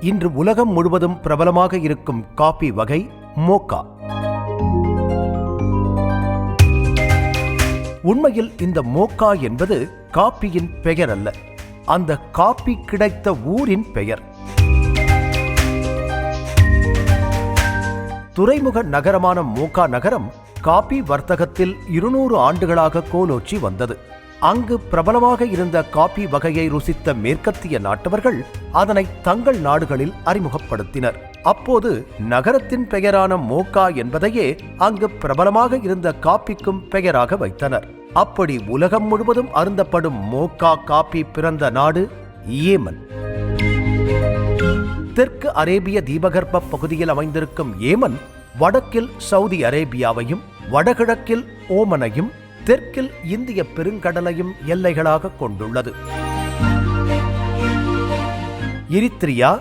இன்று உலகம் முழுவதும் பிரபலமாக இருக்கும் காபி வகை மோக்கா. உண்மையில் இந்த மோக்கா என்பது காப்பியின் பெயர் அல்ல அந்த காப்பி கிடைத்த ஊரின் பெயர். துறைமுக நகரமான மோக்கா நகரம் காபி வர்த்தகத்தில் இருநூறு ஆண்டுகளாக கோலோச்சி வந்தது. அங்கு பிரபலமாக இருந்த காபி வகையை ருசித்த மேற்கத்திய நாட்டவர்கள் அதனை தங்கள் நாடுகளில் அறிமுகப்படுத்தினர். அப்போது நகரத்தின் பெயரான மோக்கா என்பதையே அங்கு பிரபலமாக இருந்த காப்பிக்கும் பெயராக வைத்தனர். அப்படி உலகம் முழுவதும் அருந்தப்படும் மோக்கா காபி பிறந்த நாடு ஏமன். தெற்கு அரேபிய தீபகற்ப பகுதியில் அமைந்திருக்கும் ஏமன் வடக்கில் சவுதி அரேபியாவையும் வடகிழக்கில் ஓமனையும் தெற்கில் இந்திய பெருங்கடலையும் எல்லைகளாக கொண்டுள்ளது. எரித்ரியா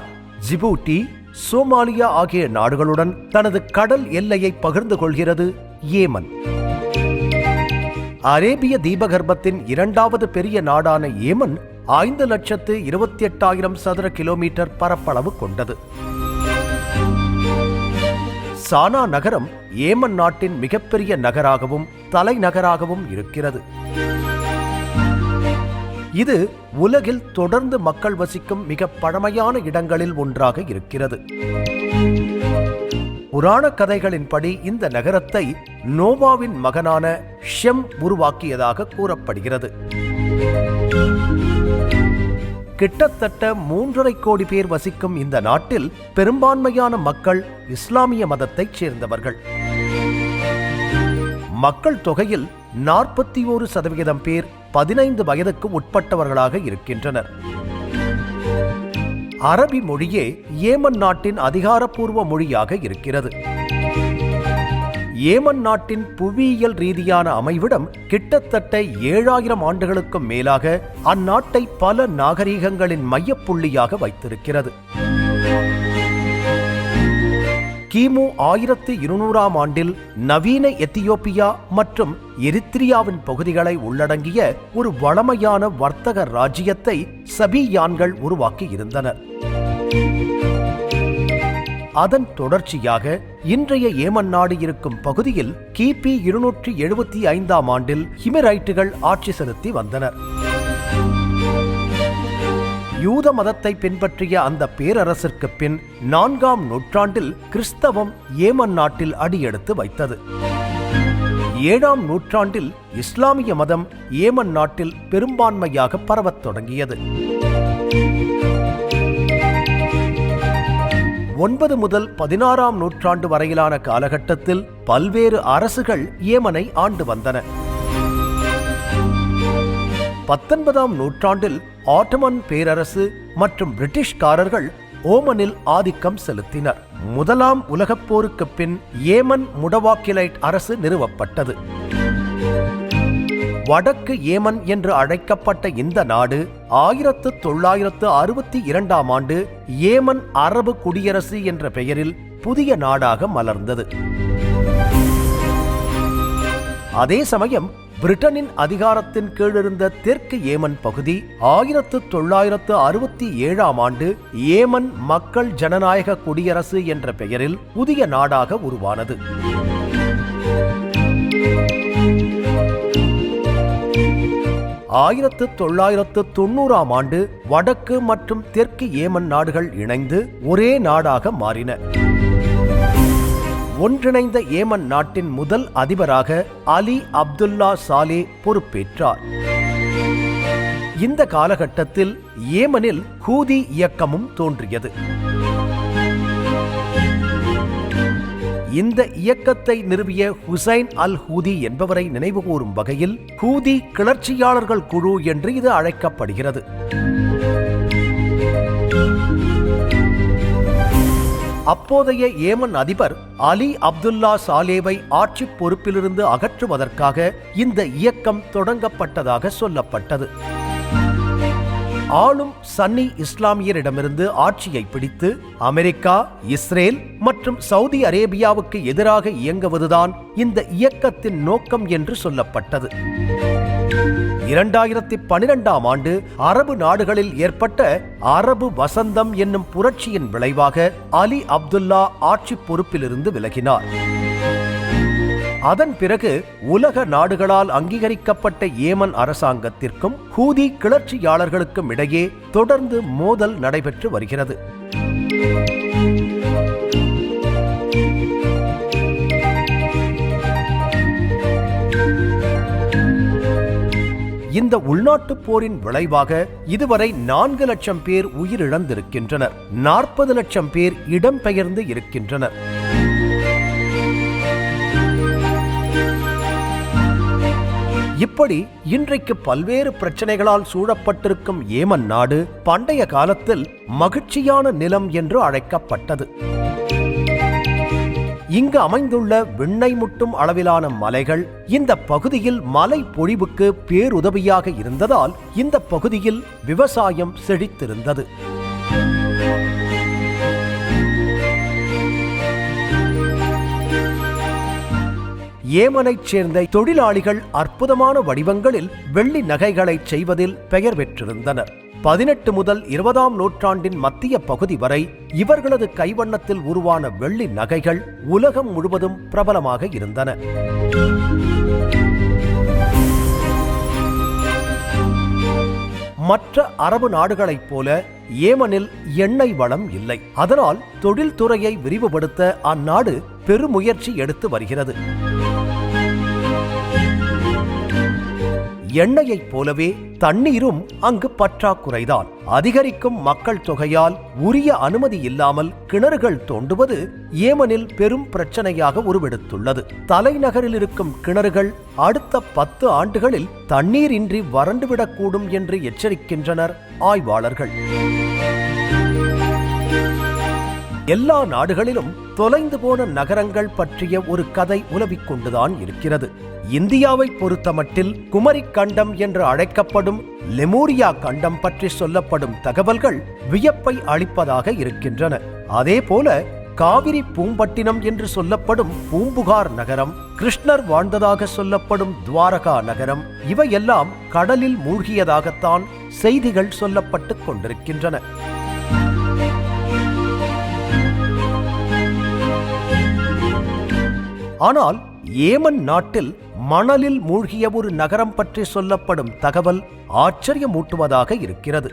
ஜிபூட்டி சோமாலியா ஆகிய நாடுகளுடன் தனது கடல் எல்லையை பகிர்ந்து கொள்கிறது ஏமன். அரேபிய தீபகற்பத்தின் இரண்டாவது பெரிய நாடான ஏமன் ஐந்து லட்சத்து இருபத்தி எட்டாயிரம் சதுர கிலோமீட்டர் பரப்பளவு கொண்டது. சானா நகரம் ஏமன் நாட்டின் மிகப்பெரிய நகராகவும் தலைநகராகவும் இருக்கிறது. இது உலகில் தொடர்ந்து மக்கள் வசிக்கும் மிக பழமையான இடங்களில் ஒன்றாக இருக்கிறது. புராண கதைகளின்படி இந்த நகரத்தை நோவாவின் மகனான ஷெம் உருவாக்கியதாக கூறப்படுகிறது. கிட்டத்தட்ட மூன்றரை கோடி பேர் வசிக்கும் இந்த நாட்டில் பெரும்பான்மையான மக்கள் இஸ்லாமிய மதத்தைச் சேர்ந்தவர்கள். மக்கள் தொகையில் நாற்பத்தி ஒரு சதவிகிதம் பேர் பதினைந்து வயதுக்கு உட்பட்டவர்களாக இருக்கின்றனர். அரபி மொழியே ஏமன் நாட்டின் அதிகாரப்பூர்வ மொழியாக இருக்கிறது. ஏமன் நாட்டின் புவியியல் ரீதியான அமைவிடம் கிட்டத்தட்ட ஏழாயிரம் ஆண்டுகளுக்கும் மேலாக அந்நாட்டை பல நாகரீகங்களின் மையப்புள்ளியாக வைத்திருக்கிறது. கிமு ஆயிரத்தி இருநூறாம் ஆண்டில் நவீன எத்தியோப்பியா மற்றும் எரித்திரியாவின் பகுதிகளை உள்ளடங்கிய ஒரு வளமையான வர்த்தக ராஜ்யத்தை சபியான்கள் உருவாக்கி இருந்தனர் அதன் தொடர்ச்சியாக இன்றைய ஏமன் நாடு இருக்கும் பகுதியில் கிபி இருநூற்றி எழுபத்தி ஐந்தாம் ஆண்டில் ஹிமெரைட்டுகள் ஆட்சி செலுத்தி வந்தனர். யூத மதத்தை பின்பற்றிய அந்த பேரரசிற்கு பின் நான்காம் நூற்றாண்டில் கிறிஸ்தவம் ஏமன் நாட்டில் அடியெடுத்து வைத்தது. ஏழாம் நூற்றாண்டில் இஸ்லாமிய மதம் ஏமன் நாட்டில் பெரும்பான்மையாக பரவத் தொடங்கியது. ஒன்பது முதல் பதினாறாம் நூற்றாண்டு வரையிலான காலகட்டத்தில் பல்வேறு அரசுகள் ஏமனை ஆண்டு வந்தன. பத்தொன்பதாம் நூற்றாண்டில் ஆட்டமன் பேரரசு மற்றும் பிரிட்டிஷ்காரர்கள் ஓமனில் ஆதிக்கம் செலுத்தினர். முதலாம் உலகப் போருக்கு பின் ஏமன் முடவாக்கிலைட் அரசு நிறுவப்பட்டது. வடக்கு ஏமன் என்று அழைக்கப்பட்ட இந்த நாடு ஆயிரத்து தொள்ளாயிரத்து அறுபத்தி இரண்டாம் ஆண்டு ஏமன் அரபு குடியரசு என்ற பெயரில் புதிய நாடாக மலர்ந்தது. அதே சமயம் பிரிட்டனின் அதிகாரத்தின் கீழிருந்த தெற்கு ஏமன் பகுதி ஆயிரத்து தொள்ளாயிரத்து அறுபத்தி ஏழாம் ஆண்டு ஏமன் மக்கள் ஜனநாயக குடியரசு என்ற பெயரில் புதிய நாடாக உருவானது. ஆயிரத்து தொள்ளாயிரத்து தொண்ணூறாம் ஆண்டு வடக்கு மற்றும் தெற்கு ஏமன் நாடுகள் இணைந்து ஒரே நாடாக மாறின. ஒன்றிணைந்த ஏமன் நாட்டின் முதல் அதிபராக அலி அப்துல்லா சாலே பொறுப்பேற்றார். இந்த காலகட்டத்தில் ஏமனில் ஹூதி இயக்கமும் தோன்றியது. இந்த இயக்கத்தை நிறுவிய ஹுசைன் அல் ஹூதி என்பவரை நினைவுகூரும் வகையில் ஹூதி கிளர்ச்சியாளர்கள் குழு என்று இது அழைக்கப்படுகிறது. அப்போதைய ஏமன் அதிபர் அலி அப்துல்லா சாலேவை ஆட்சி பொறுப்பிலிருந்து அகற்றுவதற்காக இந்த இயக்கம் தொடங்கப்பட்டதாக சொல்லப்பட்டது. ஆளும் சன்னி இஸ்லாமியரிடமிருந்து ஆட்சியை பிடித்து அமெரிக்கா இஸ்ரேல் மற்றும் சவுதி அரேபியாவுக்கு எதிராக இயங்குவதுதான் இந்த இயக்கத்தின் நோக்கம் என்று சொல்லப்பட்டது. இரண்டாயிரத்தி பனிரெண்டாம் ஆண்டு அரபு நாடுகளில் ஏற்பட்ட அரபு வசந்தம் என்னும் புரட்சியின் விளைவாக அலி அப்துல்லா ஆட்சி பொறுப்பிலிருந்து விலகினார். அதன் பிறகு உலக நாடுகளால் அங்கீகரிக்கப்பட்ட ஏமன் அரசாங்கத்திற்கும் ஹூதி கிளர்ச்சியாளர்களுக்கும் இடையே தொடர்ந்து மோதல் நடைபெற்று வருகிறது. இந்த உள்நாட்டுப் போரின் விளைவாக இதுவரை நான்கு லட்சம் பேர் உயிரிழந்திருக்கின்றனர். நாற்பது லட்சம் பேர் இடம்பெயர்ந்து இருக்கின்றனர். இப்படி இன்றைக்கு பல்வேறு பிரச்சனைகளால் சூழப்பட்டிருக்கும் ஏமன் நாடு பண்டைய காலத்தில் மகிழ்ச்சியான நிலம் என்று அழைக்கப்பட்டது. இங்கு அமைந்துள்ள விண்ணை முட்டும் அளவிலான மலைகள் இந்த பகுதியில் மலை பொழிவுக்கு பேருதவியாக இருந்ததால் இந்த பகுதியில் விவசாயம் செழித்திருந்தது. ஏமனைச் சேர்ந்த தொழிலாளிகள் அற்புதமான வடிவங்களில் வெள்ளி நகைகளை செய்வதில் பெயர் பெற்றிருந்தனர். பதினெட்டு முதல் இருபதாம் நூற்றாண்டின் மத்திய பகுதி வரை இவர்களது கைவண்ணத்தில் உருவான வெள்ளி நகைகள் உலகம் முழுவதும் பிரபலமாக இருந்தன. மற்ற அரபு நாடுகளைப் போல ஏமனில் எண்ணெய் வளம் இல்லை. அதனால் தொழில்துறையை விரிவுபடுத்த அந்நாடு பெருமுயற்சி எடுத்து வருகிறது. எண்ணெயைப் போலவே தண்ணீரும் அங்கு பற்றாக்குறைதான். அதிகரிக்கும் மக்கள் தொகையால் உரிய அனுமதி இல்லாமல் கிணறுகள் தோண்டுவது ஏமனில் பெரும் பிரச்சனையாக உருவெடுத்துள்ளது. தலைநகரில் இருக்கும் கிணறுகள் அடுத்த பத்து ஆண்டுகளில் தண்ணீரின்றி வறண்டுவிடக்கூடும் என்று எச்சரிக்கின்றனர் ஆய்வாளர்கள். எல்லா நாடுகளிலும் தொலைந்து போன நகரங்கள் பற்றிய ஒரு கதை உலவிக் கொண்டுதான் இருக்கிறது. இந்தியாவை பொறுத்தமட்டில் குமரி கண்டம் என்று அழைக்கப்படும் லெமூரியா கண்டம் பற்றி சொல்லப்படும் தகவல்கள் வியப்பை அளிப்பதாக இருக்கின்றன. அதேபோல காவிரி பூம்பட்டினம் என்று சொல்லப்படும் பூம்புகார் நகரம் கிருஷ்ணர் வாழ்ந்ததாக சொல்லப்படும் துவாரகா நகரம் இவையெல்லாம் கடலில் மூழ்கியதாகத்தான் செய்திகள் சொல்லப்பட்டுக் கொண்டிருக்கின்றன. ஆனால் ஏமன் நாட்டில் மணலில் மூழ்கிய ஒரு நகரம் பற்றி சொல்லப்படும் தகவல் ஆச்சரியமூட்டுவதாக இருக்கிறது.